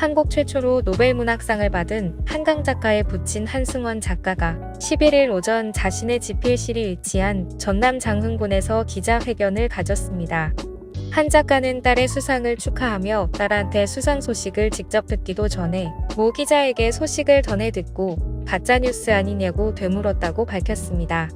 한국 최초로 노벨문학상을 받은 한강 작가에 붙인 한승원 작가가 11일 오전 자신의 집필실이 위치한 전남 장흥군에서 기자회견을 가졌습니다. 한 작가는 딸의 수상을 축하하며 딸한테 수상 소식을 직접 듣기도 전에 모 기자에게 소식을 전해 듣고 가짜뉴스 아니냐고 되물었다고 밝혔습니다.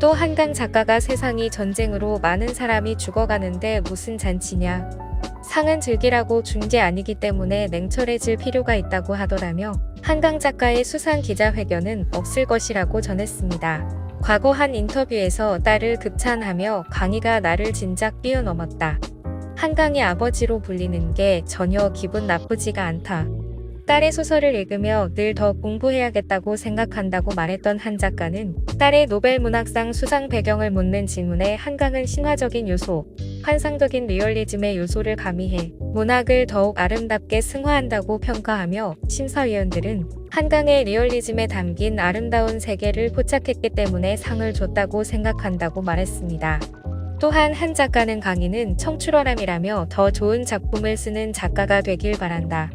또 한강 작가가 세상이 전쟁으로 많은 사람이 죽어가는데 무슨 잔치냐. 상은 즐기라고 준 게 아니기 때문에 냉철해질 필요가 있다고 하더라며 한강 작가의 수상 기자회견은 없을 것이라고 전했습니다. 과거 한 인터뷰에서 딸을 극찬하며 강희가 나를 진작 뛰어넘었다. 한강의 아버지로 불리는 게 전혀 기분 나쁘지가 않다. 딸의 소설을 읽으며 늘 더 공부해야겠다고 생각한다고 말했던 한 작가는 딸의 노벨 문학상 수상 배경을 묻는 질문에 한강은 신화적인 요소, 환상적인 리얼리즘의 요소를 가미해 문학을 더욱 아름답게 승화한다고 평가하며 심사위원들은 한강의 리얼리즘에 담긴 아름다운 세계를 포착했기 때문에 상을 줬다고 생각한다고 말했습니다. 또한 한 작가는 강의는 청출어람이라며 더 좋은 작품을 쓰는 작가가 되길 바란다.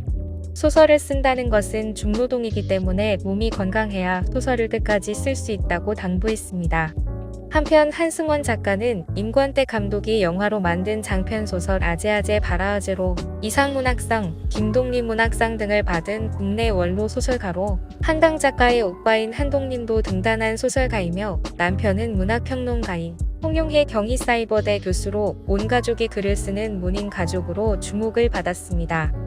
소설을 쓴다는 것은 중노동이기 때문에 몸이 건강해야 소설을 끝까지 쓸 수 있다고 당부했습니다. 한편 한승원 작가는 임권택 감독이 영화로 만든 장편소설 아재아재 바라아재로 이상문학상, 김동리 문학상 등을 받은 국내 원로 소설가로 한강 작가의 오빠인 한동님도 등단한 소설가이며 남편은 문학평론가인 홍용혜 경희사이버대 교수로 온 가족이 글을 쓰는 문인 가족으로 주목을 받았습니다.